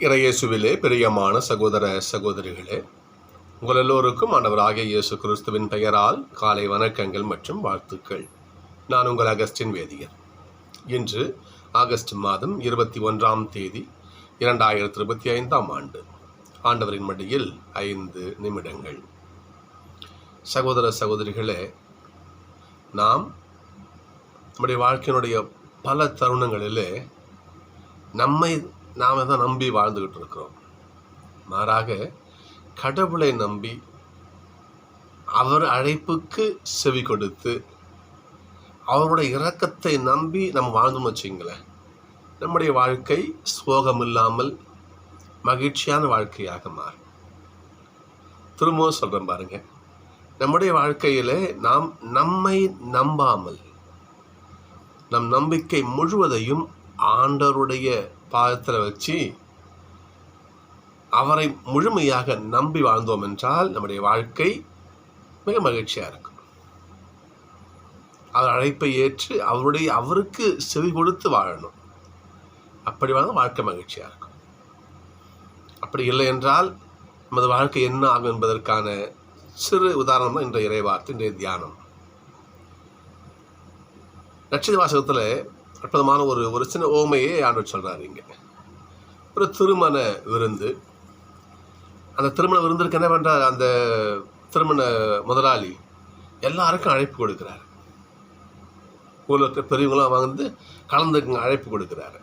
இறையேசுவிலே பிரியமான சகோதர சகோதரிகளே உங்கள் எல்லோருக்கும் ஆண்டவராகிய இயேசு கிறிஸ்துவின் பெயரால் காலை வணக்கங்கள் மற்றும் வாழ்த்துக்கள். நான் உங்கள் அகஸ்டின் வேதியர். இன்று ஆகஸ்ட் மாதம் இருபத்தி ஒன்றாம் தேதி இரண்டாயிரத்தி இருபத்தி ஐந்தாம் ஆண்டு. ஆண்டவரின் மடியில் ஐந்து நிமிடங்கள். சகோதர சகோதரிகளே நாம் நம்முடைய வாழ்க்கையினுடைய பல தருணங்களிலே நம்மை நாம் தான் நம்பி வாழ்ந்துக்கிட்டு இருக்கிறோம். மாறாக கடவுளை நம்பி அவர் அழைப்புக்கு செவி கொடுத்து அவருடைய இரக்கத்தை நம்பி நம்ம வாழ்ந்தோம்னு வச்சுங்களேன் நம்முடைய வாழ்க்கை சோகம் இல்லாமல் மகிழ்ச்சியான வாழ்க்கையாக மாறும். திரும்பவும் சொல்கிறேன் பாருங்க நம்முடைய வாழ்க்கையில் நாம் நம்மை நம்பாமல் நம் நம்பிக்கை முழுவதையும் ஆண்டவருடைய பாதத்தில் வச்சு அவரை முழுமையாக நம்பி வாழ்ந்தோம் என்றால் நம்முடைய வாழ்க்கை மிக மகிழ்ச்சியாக இருக்கும். அவர் அழைப்பை ஏற்று அவருடைய அவருக்கு செவி கொடுத்து வாழணும். அப்படி வாழ்ந்தால் வாழ்க்கை மகிழ்ச்சியாக இருக்கும். அப்படி இல்லை என்றால் நமது வாழ்க்கை என்ன ஆகும் என்பதற்கான சிறு உதாரணம் தான் இன்றைய இறைவார்த்தை இன்றைய தியானம். நட்சத்திர வாசகத்தில் அற்புதமான ஒரு ஒரு சின்ன ஓமையை ஆண்டு சொல்கிறாரு இங்கே. ஒரு திருமண விருந்து. அந்த திருமண விருந்திற்கு என்ன பண்ணுறார் அந்த திருமண முதலாளி எல்லாருக்கும் அழைப்பு கொடுக்குறாரு. ஊரில் இருக்கிற பெரியவங்களாம் வந்து கலந்துக்குங்க அழைப்பு கொடுக்குறாரு.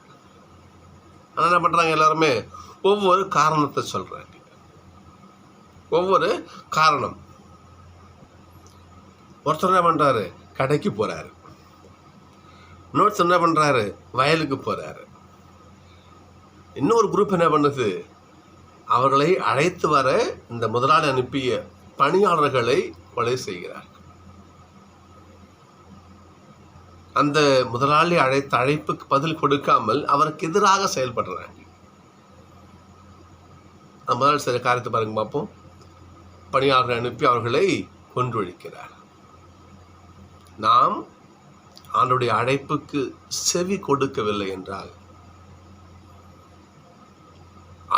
ஆனால் என்ன பண்ணுறாங்க எல்லாருமே? ஒவ்வொரு காரணத்தை சொல்கிறாங்க ஒவ்வொரு காரணம். ஒருத்தர் என்ன பண்ணுறாரு கடைக்கு போகிறாரு இன்னொருத்தர் என்ன பண்ணுறாரு வயலுக்கு போகிறாரு இன்னொரு குரூப் என்ன பண்ணுது? அவர்களை அழைத்து வர இந்த முதலாளி அனுப்பிய பணியாளர்களை கொலை செய்கிறார். அந்த முதலாளி அழைத்த அழைப்புக்கு பதில் கொடுக்காமல் அவருக்கு எதிராக செயல்படுறாங்க. முதலாளி சில காரியத்தை பாருங்க பார்ப்போம். பணியாளர்களை அனுப்பி அவர்களை கொன்றொழிக்கிறார். நாம் ஆண்டுடைய அழைப்புக்கு செவி கொடுக்கவில்லை என்றால்?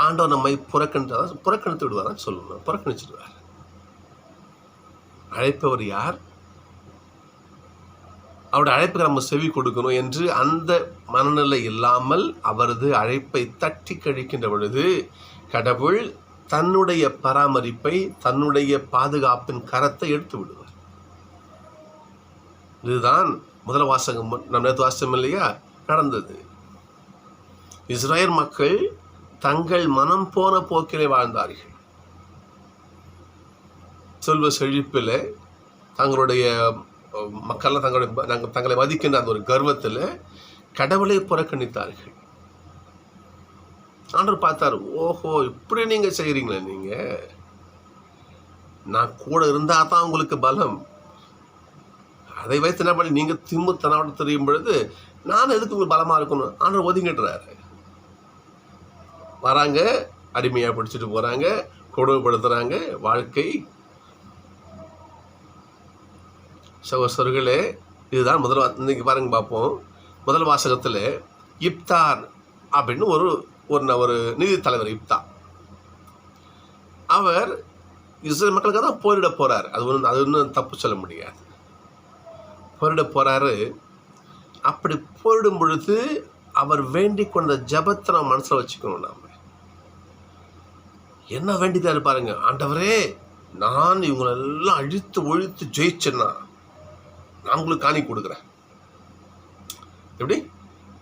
ஆண்டவர் நம்மை புறக்கணித்தால் புறக்கணித்து விடுவார் சொல்லணும். புறக்கணிச்சிடுவார் அழைப்பவர் யார்? அவருடைய அழைப்புக்கு நம்ம செவி கொடுக்கணும் என்று அந்த மனநிலை இல்லாமல் அவரது அழைப்பை தட்டி கழிக்கின்ற பொழுது கடவுள் தன்னுடைய பராமரிப்பை தன்னுடைய பாதுகாப்பின் கரத்தை எடுத்து விடுவார். இதுதான் முதல் வாசகம் நம்ம நேற்று வாசகம் இல்லையா? நடந்தது. இஸ்ரேல் மக்கள் தங்கள் மனம் போன போக்கிலே வாழ்ந்தார்கள். செல்வ செழிப்பில் தங்களுடைய மக்கள்லாம் தங்களுடைய நாங்கள் தங்களை மதிக்கின்ற அந்த ஒரு கர்வத்தில் கடவுளை புறக்கணித்தார்கள். ஆண்டவர் பார்த்தார் ஓஹோ இப்படி நீங்கள் செய்கிறீங்களே நீங்கள் நான் கூட இருந்தால் தான் உங்களுக்கு பலம். அதை வைத்து என்ன பண்ணி நீங்கள் திம்மு தனோட தெரியும் பொழுது நான் எதுக்கு உங்களுக்கு பலமாக இருக்கணும்? ஆனால் ஒதுங்கிட்டுறாரு. வராங்க அடிமையாக பிடிச்சிட்டு போகிறாங்க கொடுமைப்படுத்துகிறாங்க வாழ்க்கை. சகோசர்களே இதுதான் முதல் வா இன்னைக்கு பாருங்க பார்ப்போம். முதல் வாசகத்தில் இப்தார் அப்படின்னு ஒரு ஒரு ஒரு நீதி தலைவர் இப்தா. அவர் இஸ்ரேல் மக்களுக்கு தான் போரிட போகிறார் அது ஒன்றும் அது ஒன்றும் தப்பு சொல்ல முடியாது. போரிட போகிறாரு அப்படி போரிடும் பொழுது அவர் வேண்டி கொண்ட ஜபத்தை நம்ம மனசில் வச்சுக்கணும் நாம். என்ன வேண்டிதான் பாருங்க. ஆண்டவரே நான் இவங்களெல்லாம் அழித்து ஒழித்து ஜெயிச்சேன்னா நான் உங்களுக்கு காணிக்க கொடுக்குறேன். எப்படி?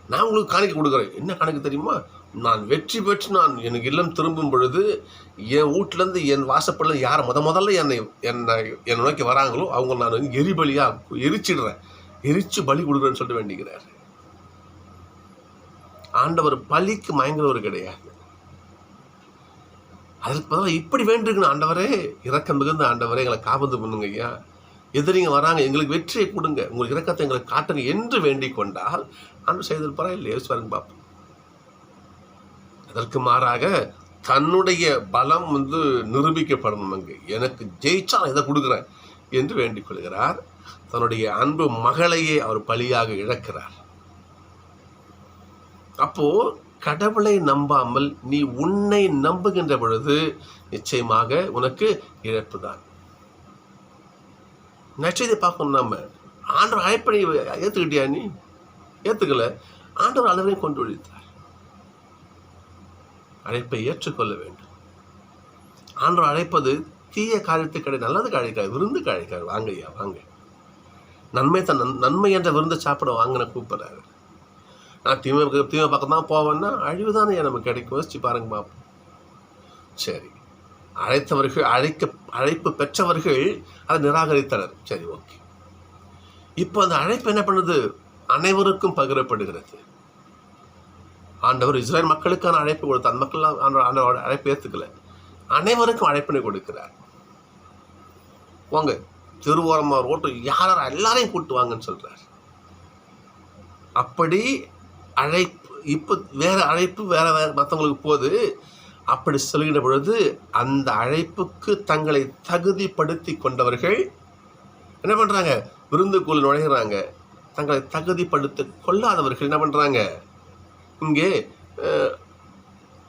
நான் உங்களுக்கு காணிக்க கொடுக்குறேன். என்ன கணக்கு தெரியுமா? நான் வெற்றி பெற்று நான் எனக்கு இல்லம் திரும்பும் பொழுது என் வீட்டிலேருந்து என் வாசப்படில் யார் முத முதல்ல என்னை என்னை என்னை நோக்கி வராங்களோ அவங்க நான் எரிபலியாக எரிச்சிடுறேன். எரிச்சு பலி கொடுக்குறேன்னு சொல்லிட்டு வேண்டிக்கிறார். ஆண்டவர் பலிக்கு மயங்குறவர் கிடையாது. அதற்கு பதிலாக இப்படி வேண்டிருக்கணும் ஆண்டவரே. இறக்கம் மிகுந்த ஆண்டவரே எங்களை காபந்து பண்ணுங்க ஐயா. எதிரிங்க வராங்க எங்களுக்கு வெற்றியை கொடுங்க. உங்களுக்கு இறக்கத்தை எங்களுக்கு காட்டுங்க என்று வேண்டிக் கொண்டால் ஆண்டு செய்திருப்பாரா இல்லையா பாருங்க பார்ப்போம். அதற்கு மாறாக தன்னுடைய பலம் வந்து நிரூபிக்கப்படணும் அங்கு. எனக்கு ஜெயிச்சா நான் இதை கொடுக்குறேன் என்று வேண்டிக் கொள்கிறார். தன்னுடைய அன்பு மகளையே அவர் பலியாக இழக்கிறார். அப்போ கடவுளை நம்பாமல் நீ உன்னை நம்புகின்ற பொழுது நிச்சயமாக உனக்கு இழப்பு தான். நச்சதை பார்க்கணும் நம்ம ஆண்டவர் அழைப்படை ஏற்றுக்கிட்டியா நீ? ஏற்றுக்கல ஆண்டவர் அளவையும் கொண்டு ஒழித்தார். அழைப்பை ஏற்றுக்கொள்ள வேண்டும். ஆண்டு அழைப்பது தீய காரியத்துக்கடை கடை நல்லதுக்கு விருந்து விருந்துக்கு வாங்க ஐயா வாங்க. நன்மை தன் நன்- நன்மை என்ற விருந்து சாப்பிட வாங்கின கூப்பிட்றாரு. நான் தீமை தீமை பக்கம் தான் போவேன்னா அழிவு தானே நமக்கு கிடைக்கும். யோசிச்சு பாருங்க பார்ப்போம் சரி. அழைத்தவர்கள் அழைக்க அழைப்பு பெற்றவர்கள் அதை நிராகரித்தனர். சரி ஓகே. இப்போ அந்த அழைப்பு என்ன பண்ணுது? அனைவருக்கும் பகிரப்படுகிறது. ஆண்டவர் இஸ்ரேல் மக்களுக்கான அழைப்பு கொடுத்தார் அந்த மக்கள் ஆண்டவர் அழைப்பு ஏற்றுக்கல அனைவருக்கும் அழைப்பினை கொடுக்கிறார். வாங்க திருவோரமா ரோட்டு யார் யார் எல்லாரையும் கூட்டு வாங்கன்னு சொல்கிறார் அப்படி அழைப்பு இப்போ வேற அழைப்பு வேற வேறு மற்றவங்களுக்கு போகுது அப்படி சொல்கிற பொழுது அந்த அழைப்புக்கு தங்களை தகுதிப்படுத்தி கொண்டவர்கள் என்ன பண்றாங்க? விருந்துக்குள் நுழைகிறாங்க தங்களை தகுதிப்படுத்தி கொள்ளாதவர்கள் என்ன பண்றாங்க? இங்கே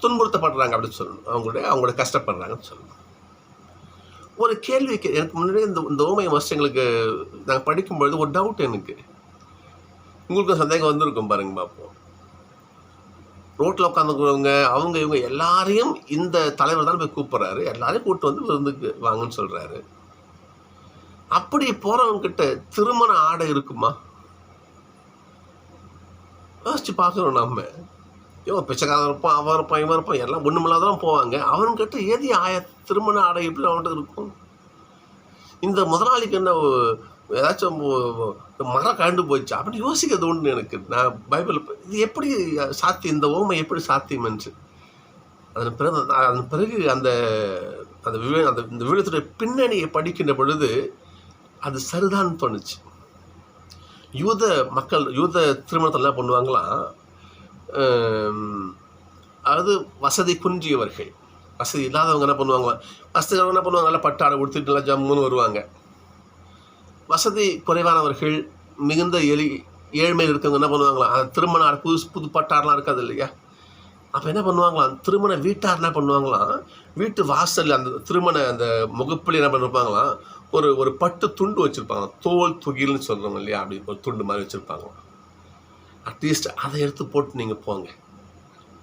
துன்புறுத்தப்படுறாங்க அப்படின்னு சொல்லணும். அவங்களுடைய அவங்களோட கஷ்டப்படுறாங்கன்னு சொல்லணும். ஒரு கேள்வி எனக்கு முன்னாடியே இந்த இந்த ஓமைய வருஷங்களுக்கு நாங்கள் படிக்கும்பொழுது ஒரு டவுட் எனக்கு. உங்களுக்கு சந்தேகம் வந்திருக்கும் பாருங்க பார்ப்போம் ரோட்டில் உட்காந்துக்கிறவங்க அவங்க இவங்க எல்லாரையும் இந்த தலைவர் தான் போய் கூப்பிட்றாரு. எல்லாரையும் கூப்பிட்டு வந்து விருந்துக்கு வாங்கன்னு சொல்கிறாரு அப்படி போகிறவங்கக்கிட்ட திருமண ஆடை இருக்குமா? யோசிச்சு பார்க்குறோம் நம்ம. ஐயோ பிச்சைக்காரன் இருப்பான் அவன் இருப்பான் இவன் இருப்பான் எல்லாம் ஒன்றுமில்லாதான் போவாங்க. அவன்கிட்ட ஏதி ஆய திருமண ஆடை எப்படி அவன்கிட்ட இருக்கும்? இந்த முதலாளிக்கு என்ன ஏதாச்சும் மரம் கண்டு போச்சு அப்படி யோசிக்கிறது உண்டு எனக்கு. நான் பைபிள் இது எப்படி சாத்தியம்? இந்த ஓமை எப்படி சாத்தியம் என்று. அதன் பிறகு அதன் பிறகு அந்த அந்த விவே அந்த இந்த விவேகத்துடைய பின்னணியை படிக்கின்ற பொழுது அது சரிதான் தோணுச்சு. யூத மக்கள் யூத திருமணத்தில் என்ன பண்ணுவாங்களாம் அதாவது வசதி குன்றியவர்கள் வசதி இல்லாதவங்க என்ன பண்ணுவாங்க? வசதி என்ன பண்ணுவாங்க? நல்லா பட்டாடை கொடுத்துட்டு நல்லா ஜம்முன்னு வருவாங்க. வசதி குறைவானவர்கள் மிகுந்த எளி ஏழ்மையில் இருக்கவங்க என்ன பண்ணுவாங்களாம் அந்த திருமண ஆடை புது புது பட்டாடெலாம் இருக்காது இல்லையா? அப்போ என்ன பண்ணுவாங்களாம் திருமண வீட்டார் என்ன பண்ணுவாங்களாம் வீட்டு வாசலில் அந்த திருமண அந்த முகப்பில் என்ன பண்ணிருப்பாங்களாம் ஒரு ஒரு பட்டு துண்டு வச்சுருப்பாங்க. தோல் துகில்னு சொல்கிறோம் இல்லையா? அப்படி ஒரு துண்டு மாதிரி வச்சுருப்பாங்க. அட்லீஸ்ட் அதை எடுத்து போட்டு நீங்கள் போங்க.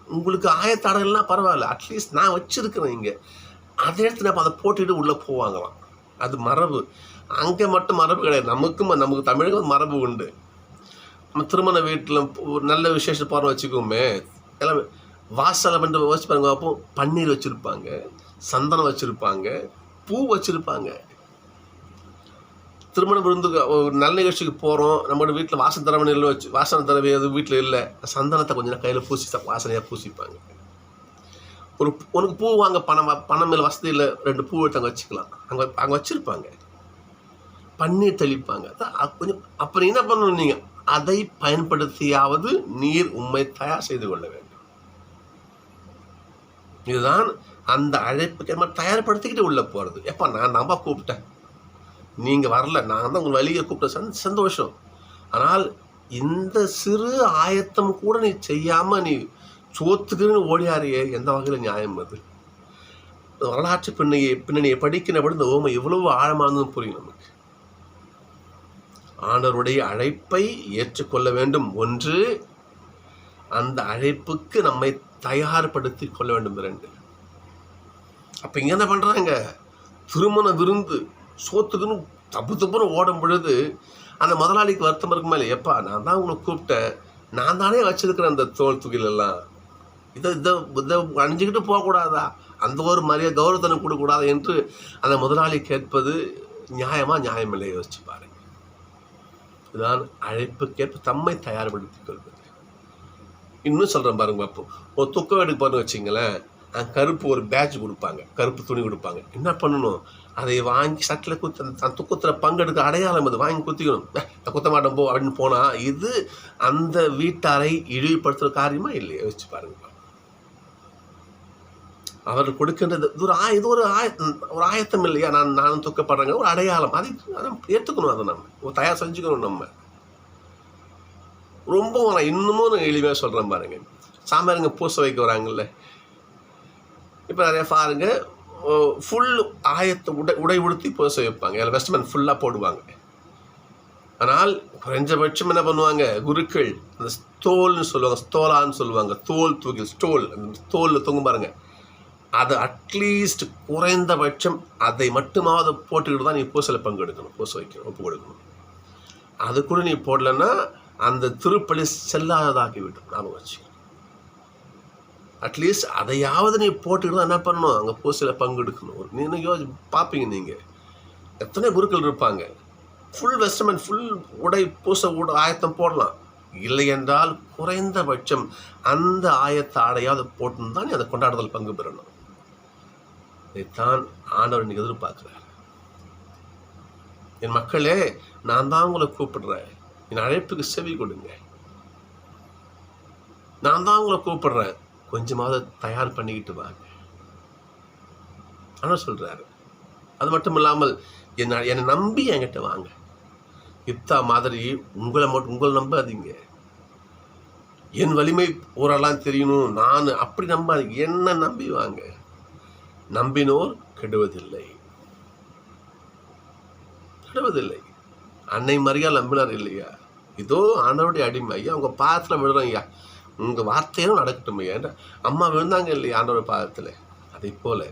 உங்களுக்கு ஆயத்தாடல்னா பரவாயில்ல. அட்லீஸ்ட் நான் வச்சுருக்கிறேன் இங்கே. அதை எடுத்து நம்ம அதை போட்டுட்டு உள்ளே போவாங்களாம். அது மரபு. அங்கே மட்டும் மரபு கிடையாது. நமக்கும் நமக்கு தமிழகம் மரபு உண்டு. நம்ம திருமண வீட்டில் ஒரு நல்ல விசேஷம் போகிறோம் வச்சுக்கோமே. எல்லாம் வாசலை வந்து வச்சு பாருங்க. அப்போ பன்னீர் வச்சுருப்பாங்க. சந்தனம் வச்சுருப்பாங்க. பூ வச்சுருப்பாங்க. திருமண விருந்துக்கு ஒரு நல்ல நிகழ்ச்சிக்கு போகிறோம் நம்மளோட வீட்டில் வாசன தரவணி இல்லை வச்சு வாசனை தரவை எதுவும் வீட்டில் இல்லை. சந்தனத்தை கொஞ்சம் நேரம் கையில் பூசி வாசனையாக பூசிப்பாங்க. ஒரு உனக்கு பூ வாங்க பணம் பணம் மேலே வசதி இல்லை ரெண்டு பூ எடுத்து அங்கே வச்சுக்கலாம். அங்கே அங்கே வச்சுருப்பாங்க. பன்னீர் தெளிப்பாங்க. கொஞ்சம் அப்புறம் என்ன பண்ணணும் நீங்கள் அதை பயன்படுத்தியாவது நீர் உண்மை தயார் செய்து கொள்ள வேண்டும். இதுதான் அந்த அழைப்புக்கு நம்ம தயார்படுத்திக்கிட்டு உள்ளே போகிறது எப்போ நான் நம்ப கூப்பிட்டேன். நீங்கள் வரல. நான் தான் உங்கள் வழியை கூப்பிட்ட சந் சந்தோஷம். ஆனால் இந்த சிறு ஆயத்தம் கூட நீ செய்யாமல் நீ சோத்துக்குன்னு ஓடியாரியே எந்த வகையில் நியாயம் அது? வரலாற்று பின்னணியை பின்னணியை படிக்கிறபடி இந்த ஓமை எவ்வளவு ஆழமானதுன்னு புரியும் நமக்கு. ஆண்டவருடைய அழைப்பை ஏற்றுக்கொள்ள வேண்டும். ஒன்று அந்த அழைப்புக்கு நம்மை தயார்படுத்தி கொள்ள வேண்டும். இரண்டு அப்போ இங்கே என்ன பண்ணுறாங்க திருமண விருந்து. சோத்துக்குன்னு தப்பு தப்புன்னு ஓடும் பொழுது அந்த முதலாளிக்கு வருத்தம் இருக்குமா இல்லை எப்பா நான் தான் உங்களை கூப்பிட்டேன். நான் தானே வச்சுருக்கிறேன் அந்த தோல் துகில் இதை இதை இதை அணிஞ்சிக்கிட்டு போகக்கூடாதா? அந்த ஒரு மரியாதை கௌரவத்தனை கொடுக்கக்கூடாது என்று அந்த முதலாளி கேட்பது நியாயமாக நியாயமில்லை யோசிச்சு பாருங்க. இதுதான் அழைப்புக்கேற்ப தம்மை தயார்படுத்திக் கொள்வது. இன்னும் சொல்கிறேன் பாருங்க பார்ப்போம் ஒரு துக்கம் வீட்டுக்கு போகிறோன்னு வச்சிங்களேன். கருப்பு ஒரு பேட்ச் கொடுப்பாங்க. கருப்பு துணி கொடுப்பாங்க. என்ன பண்ணணும்? அதை வாங்கி சட்டில் குத்து அந்த துக்கத்தில் பங்கெடுக்க அடையாளம் அது. வாங்கி குத்திக்கணும். நான் குத்த மாட்டேன் போ அப்படின்னு போனால் இது அந்த வீட்டாரை இழிவுபடுத்துகிற காரியமா இல்லையா? யோசிச்சு பாருங்க. அவர் கொடுக்கின்றது இது ஒரு ஆய இது ஒரு ஆய ஒரு ஆயத்தம் இல்லையா? நான் நானும் துக்கப்படுறேங்க. ஒரு அடையாளம். அதை அதை ஏற்றுக்கணும் அதை நம்ம. ஒரு தயார் செஞ்சுக்கணும் நம்ம. ரொம்ப இன்னமும் நான் எளிமையாக சொல்கிறேன் பாருங்க. சாமியாருங்க பூச வைக்க வராங்கல்ல. இப்போ நிறைய பாருங்க ஃபுல் ஆயத்தை உடை உடை உடுத்தி பூச வைப்பாங்க அதில் வெஸ்ட்மென் ஃபுல்லாக போடுவாங்க. ஆனால் குறைஞ்சபட்சம் என்ன பண்ணுவாங்க? குருக்கள் அந்த ஸ்தோல்னு சொல்லுவாங்க ஸ்தோலான்னு சொல்லுவாங்க. தோல் தூக்கில் ஸ்டோல் அந்த தோலில் தொங்கும் பாருங்க. அது அட்லீஸ்ட் குறைந்தபட்சம் அதை மட்டுமாவது போட்டுக்கிட்டு தான் நீ பூசையில் பங்கெடுக்கணும் பூசை வைக்கணும் ஒப்பு கொடுக்கணும். அது கூட நீ போடலைன்னா அந்த திருப்பலி செல்லாததாகி விட்டு ஞாபகம் வச்சுக்கணும் அட்லீஸ்ட் அதையாவது நீ போட்டுக்கிட்டு தான் என்ன பண்ணணும்? அங்கே பூசையில் பங்கெடுக்கணும் ஒரு நீ யோசி பார்ப்பீங்க நீங்கள் எத்தனை குருக்கள் இருப்பாங்க? ஃபுல் வெஸ்டர்மெண்ட் ஃபுல் உடை பூச உட ஆயத்தம் போடலாம். இல்லை என்றால் குறைந்தபட்சம் அந்த ஆயத்த ஆடையாவது போட்டுன்னு தான் நீ அந்த கொண்டாடுதல் பங்கு பெறணும். இதைத்தான் ஆண்டவர் இன்னைக்கு எதிர்பார்க்குறார். என் மக்களே நான் தான் உங்களை கூப்பிடுறேன். என் அழைப்புக்கு செவி கொடுங்க. நான் தான் உங்களை கூப்பிடுறேன். கொஞ்சமாவது தயார் பண்ணிக்கிட்டு வாங்க ஆனால் சொல்கிறாரு அது மட்டும் இல்லாமல் என்ன என்னை நம்பி என்கிட்ட வாங்க. இப்தா மாதிரி உங்களை மட்டும் உங்களை நம்பாதீங்க. என் வலிமை ஊரெல்லாம் தெரியணும் நான் அப்படி நம்பாதீங்க என்ன நம்பி வாங்க. நம்பினோர் கெடுவதில்லை. கெடுவதில்லை. அன்னை மாதிரியா நம்பினார் இல்லையா? இதோ ஆண்டவருடைய அடிமை. ஐயா அவங்க பாதத்தில் விழுறோம் ஐயா. உங்கள் வார்த்தையும் நடக்கட்டும். ஐயா அம்மா விழுந்தாங்க இல்லையா ஆண்டவர் பாதத்தில்? அதை போல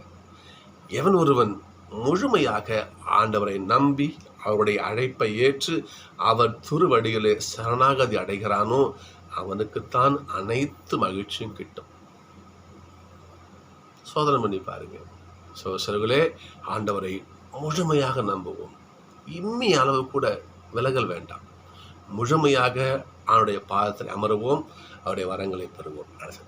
எவன் ஒருவன் முழுமையாக ஆண்டவரை நம்பி அவருடைய அழைப்பை ஏற்று அவர் திருவடிகளே சரணாகதி அடைகிறானோ அவனுக்குத்தான் அனைத்து மகிழ்ச்சியும் கிட்டும். சோதனை பண்ணி பாருங்க. சோசர்களே ஆண்டவரை முழுமையாக நம்புவோம். இம்மி அளவு கூட விலகல் வேண்டாம். முழுமையாக அவனுடைய பாதத்தில் அமருவோம். அவருடைய வரங்களை பெறுவோம். அரசு